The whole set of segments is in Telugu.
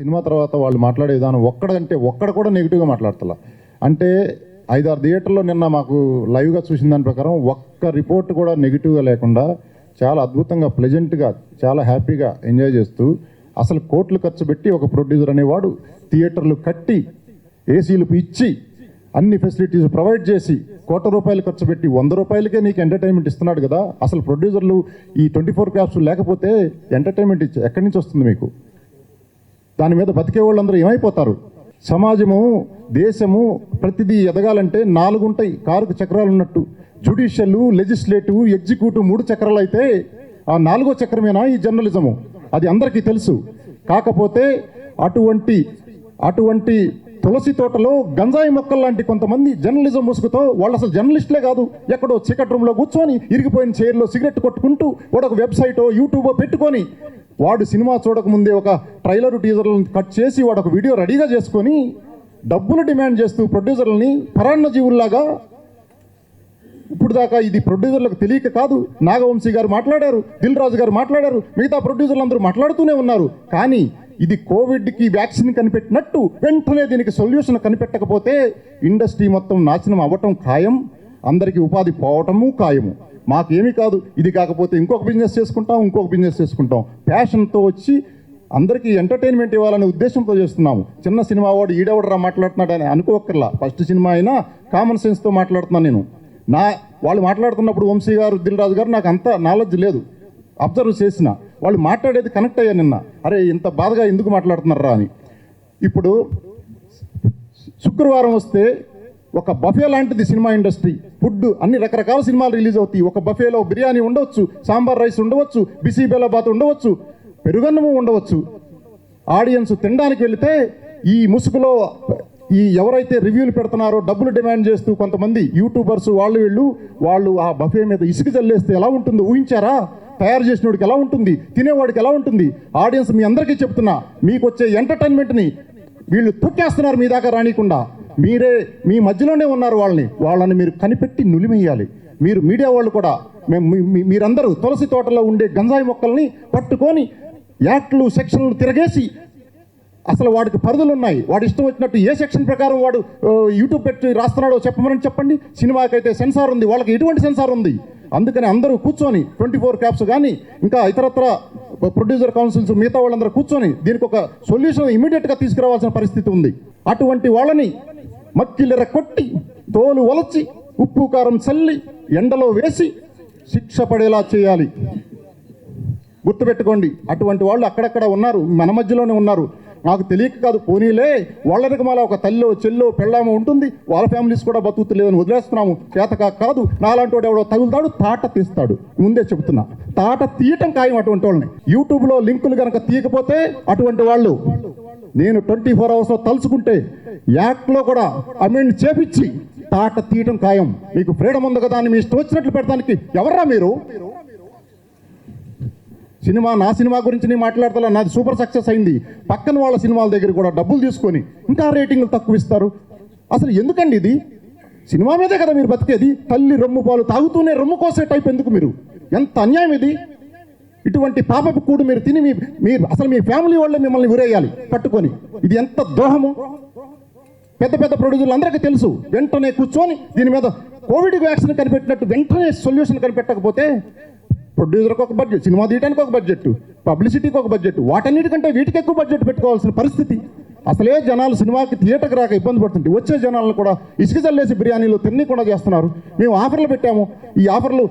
సినిమా తర్వాత వాళ్ళు మాట్లాడే విధానం ఒక్కడంటే ఒక్కడ కూడా నెగిటివ్గా మాట్లాడతలా. అంటే ఐదారు థియేటర్లో నిన్న మాకు లైవ్గా చూసిన దాని ప్రకారం ఒక్క రిపోర్ట్ కూడా నెగిటివ్గా లేకుండా చాలా అద్భుతంగా ప్లెజెంట్గా చాలా హ్యాపీగా ఎంజాయ్ చేస్తూ అసలు కోట్లు ఖర్చు పెట్టి ఒక ప్రొడ్యూసర్ అనేవాడు థియేటర్లు కట్టి ఏసీలు ఇచ్చి అన్ని ఫెసిలిటీస్ ప్రొవైడ్ చేసి కోట రూపాయలు ఖర్చు పెట్టి వంద రూపాయలకే నీకు ఎంటర్టైన్మెంట్ ఇస్తున్నాడు కదా. అసలు ప్రొడ్యూసర్లు ఈ ట్వంటీ ఫోర్ క్యాప్స్ లేకపోతే ఎంటర్టైన్మెంట్ ఇచ్చి ఎక్కడి నుంచి వస్తుంది మీకు? దాని మీద బతికే వాళ్ళందరూ ఏమైపోతారు? సమాజము దేశము ప్రతిదీ ఎదగాలంటే నాలుగు ఉంటాయి కారుకు చక్రాలు ఉన్నట్టు. జుడిషియల్ లెజిస్లేటివ్ ఎగ్జిక్యూటివ్ మూడు చక్రాలు అయితే ఆ నాలుగో చక్రమేనా ఈ జర్నలిజము? అది అందరికీ తెలుసు. కాకపోతే అటువంటి అటువంటి తులసి తోటలో గంజాయి మొక్కలు లాంటి కొంతమంది జర్నలిజం ముసుగుతో వాళ్ళు అసలు జర్నలిస్టులే కాదు ఎక్కడో చీకటి రూమ్లో కూర్చొని ఇరిగిపోయిన చైర్లో సిగరెట్ కొట్టుకుంటూ వాడు ఒక వెబ్సైటో యూట్యూబో పెట్టుకొని వాడు సినిమా చూడకముందే ఒక ట్రైలర్ టీజర్లను కట్ చేసి వాడు ఒక వీడియో రెడీగా చేసుకొని డబ్బులు డిమాండ్ చేస్తూ ప్రొడ్యూసర్లని పరాన్న జీవుల్లాగా ఇప్పుడు దాకా ఇది ప్రొడ్యూసర్లకు తెలియక కాదు. నాగవంశీ గారు మాట్లాడారు దిల్ రాజు గారు మాట్లాడారు మిగతా ప్రొడ్యూసర్లు అందరూ మాట్లాడుతూనే ఉన్నారు. కానీ ఇది కోవిడ్కి వ్యాక్సిన్ కనిపెట్టినట్టు వెంటనే దీనికి సొల్యూషన్ కనిపెట్టకపోతే ఇండస్ట్రీ మొత్తం నాశనం అవ్వటం ఖాయం అందరికీ ఉపాధి పోవటము ఖాయము. మాకేమీ కాదు. ఇది కాకపోతే ఇంకొక బిజినెస్ చేసుకుంటాం ఇంకొక బిజినెస్ చేసుకుంటాం. ప్యాషన్తో వచ్చి అందరికీ ఎంటర్టైన్మెంట్ ఇవ్వాలనే ఉద్దేశంతో చేస్తున్నాము. చిన్న సినిమా వాడు ఈడెవడరా మాట్లాడుతున్నాడని అనుకోకర్లా ఫస్ట్ సినిమా అయినా కామన్ సెన్స్తో మాట్లాడుతున్నాను నేను. నా వాళ్ళు మాట్లాడుతున్నప్పుడు వంశీ గారు దిల్ రాజు గారు నాకు అంత నాలెడ్జ్ లేదు. అబ్జర్వ్ చేసిన. వాళ్ళు మాట్లాడేది కనెక్ట్ అయ్యా నిన్న. అరే ఇంత బాధగా ఎందుకు మాట్లాడుతున్నారా అని. ఇప్పుడు శుక్రవారం వస్తే ఒక బఫే లాంటిది సినిమా ఇండస్ట్రీ. ఫుడ్ అన్ని రకరకాల సినిమాలు రిలీజ్ అవుతాయి. ఒక బఫేలో బిర్యానీ ఉండవచ్చు సాంబార్ రైస్ ఉండవచ్చు బిసీ బెల్లబాత్ ఉండవచ్చు పెరుగన్నము ఉండవచ్చు. ఆడియన్స్ తినడానికి వెళితే ఈ ముసుగులో ఈ ఎవరైతే రివ్యూలు పెడుతున్నారో డబ్బులు డిమాండ్ చేస్తూ కొంతమంది యూట్యూబర్స్ వాళ్ళు వీళ్ళు వాళ్ళు ఆ బఫే మీద ఇసుక చల్లేస్తే ఎలా ఉంటుందో? ఊహించారా? తయారు చేసినోడికి ఎలా ఉంటుంది? తినేవాడికి ఎలా ఉంటుంది? ఆడియన్స్ మీ అందరికీ చెప్తున్నా మీకు వచ్చే ఎంటర్టైన్మెంట్ని వీళ్ళు తొక్కేస్తున్నారు మీ దాకా రానికుండా. మీరే మీ మధ్యలోనే ఉన్నారు వాళ్ళని. వాళ్ళని మీరు కనిపెట్టి నులిమేయాలి మీరు మీడియా వాళ్ళు కూడా మేము మీరందరూ తులసి తోటలో ఉండే గంజాయి మొక్కల్ని పట్టుకొని యాక్ట్లు సెక్షన్లు తిరగేసి అసలు వాడికి పరిధులు ఉన్నాయి. వాడు ఇష్టం వచ్చినట్టు ఏ సెక్షన్ ప్రకారం వాడు యూట్యూబ్ పెట్టి రాస్తున్నాడో చెప్పమని చెప్పండి. సినిమాకైతే సెన్సార్ ఉంది. వాళ్ళకి ఎటువంటి సెన్సార్ ఉంది? అందుకని అందరూ కూర్చొని ట్వంటీ ఫోర్ క్యాప్స్ కానీ ఇంకా ఇతరత్ర ప్రొడ్యూసర్ కౌన్సిల్స్ మిగతా వాళ్ళందరూ కూర్చొని దీనికి ఒక సొల్యూషన్ ఇమీడియట్గా తీసుకురావాల్సిన పరిస్థితి ఉంది. అటువంటి వాళ్ళని మక్కిలిర కొట్టి తోలు ఒలచి ఉప్పు కారం చల్లి ఎండలో వేసి శిక్ష పడేలా చేయాలి. గుర్తుపెట్టుకోండి అటువంటి వాళ్ళు అక్కడక్కడ ఉన్నారు మన మధ్యలోనే ఉన్నారు. నాకు తెలియక కాదు పోనీలే వాళ్ళకి మళ్ళీ ఒక తల్లో చెల్లో పెళ్ళామో ఉంటుంది. వాళ్ళ ఫ్యామిలీస్ కూడా బతుకుతులేదని వదిలేస్తున్నాము. చేతకా కాదు నాలాంటి వాడు ఎవడో తగులుతాడు తాట తీస్తాడు. ముందే చెబుతున్నా. తాట తీయటం ఖాయం అటువంటి వాళ్ళని. యూట్యూబ్లో లింకులు కనుక తీయకపోతే అటువంటి వాళ్ళు నేను ట్వంటీ ఫోర్ అవర్స్లో తలుచుకుంటే యాక్ట్లో కూడా అమెండ్ చేపించి తాట తీయటం ఖాయం. మీకు ఫ్రీడమ్ ఉంది కదా అని మీ ఇష్టం వచ్చినట్లు పెడతానికి ఎవర్రా మీరు? సినిమా నా సినిమా గురించి నేను మాట్లాడతా నాది సూపర్ సక్సెస్ అయింది. పక్కన వాళ్ళ సినిమాల దగ్గర కూడా డబ్బులు తీసుకొని ఇంకా రేటింగ్లు తక్కువ ఇస్తారు. అసలు ఎందుకండి ఇది? సినిమా మీదే కదా మీరు బతికేది? తల్లి రొమ్ము పాలు తాగుతూనే రొమ్ము కోసే టైప్ ఎందుకు మీరు? ఎంత అన్యాయం ఇది? ఇటువంటి పాపపు కూడు మీరు తిని మీ మీరు అసలు మీ ఫ్యామిలీ వాళ్ళే మిమ్మల్ని ఉరేయాలి పట్టుకొని. ఇది ఎంత దోహము? పెద్ద పెద్ద ప్రొడ్యూసర్లు అందరికీ తెలుసు. వెంటనే కూర్చొని దీని మీద కోవిడ్ వ్యాక్సిన్ కనిపెట్టినట్టు వెంటనే సొల్యూషన్ కనిపెట్టకపోతే ప్రొడ్యూసర్కి ఒక బడ్జెట్ సినిమా తీయడానికి ఒక బడ్జెట్ పబ్లిసిటీకి ఒక బడ్జెట్ వాటన్నిటికంటే వీటికి ఎక్కువ బడ్జెట్ పెట్టుకోవాల్సిన పరిస్థితి. అసలే జనాలు సినిమాకి థియేటర్కి రాక ఇబ్బంది పడుతుంది వచ్చే జనాలను కూడా ఇసుక చల్లేసి బిర్యానీలు తినకుండా చేస్తున్నారు. మేము ఆఫర్లు పెట్టాము. ఈ ఆఫర్లు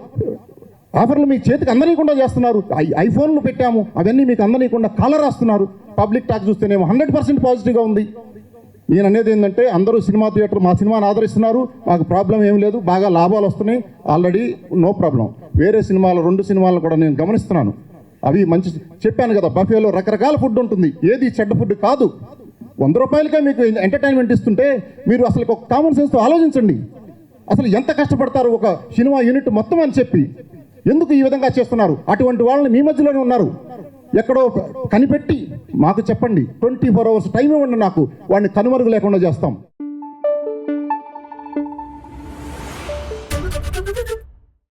ఆఫర్లు మీ చేతికి అందనీయకుండా చేస్తున్నారు. ఐ- ఐఫోన్లు పెట్టాము. అవన్నీ మీకు అందనీయకుండా కాలర్ రాస్తున్నారు. పబ్లిక్ టాక్ చూస్తేనేమో హండ్రెడ్ పర్సెంట్ పాజిటివ్గా ఉంది. నేను అనేది ఏంటంటే అందరూ సినిమా థియేటర్ మా సినిమాని ఆదరిస్తున్నారు మాకు ప్రాబ్లం ఏం లేదు బాగా లాభాలు వస్తున్నాయి ఆల్రెడీ నో ప్రాబ్లం. వేరే సినిమాలు రెండు సినిమాలను కూడా నేను గమనిస్తున్నాను. అవి మంచి చెప్పాను కదా బఫేలో రకరకాల ఫుడ్ ఉంటుంది. ఏది చెడ్డ ఫుడ్ కాదు. వంద రూపాయలకే మీకు ఎంటర్టైన్మెంట్ ఇస్తుంటే మీరు అసలు ఒక కామన్ సెన్స్తో ఆలోచించండి. అసలు ఎంత కష్టపడతారు ఒక సినిమా యూనిట్ మొత్తం అని చెప్పి. ఎందుకు ఈ విధంగా చేస్తున్నారు? అటువంటి వాళ్ళని మీ మధ్యలోనే ఉన్నారు. ఎక్కడో కనిపెట్టి మాకు చెప్పండి. ట్వంటీ ఫోర్ అవర్స్ టైం ఇవ్వండి నాకు. వాడిని కనుమరుగు లేకుండా చేస్తాం.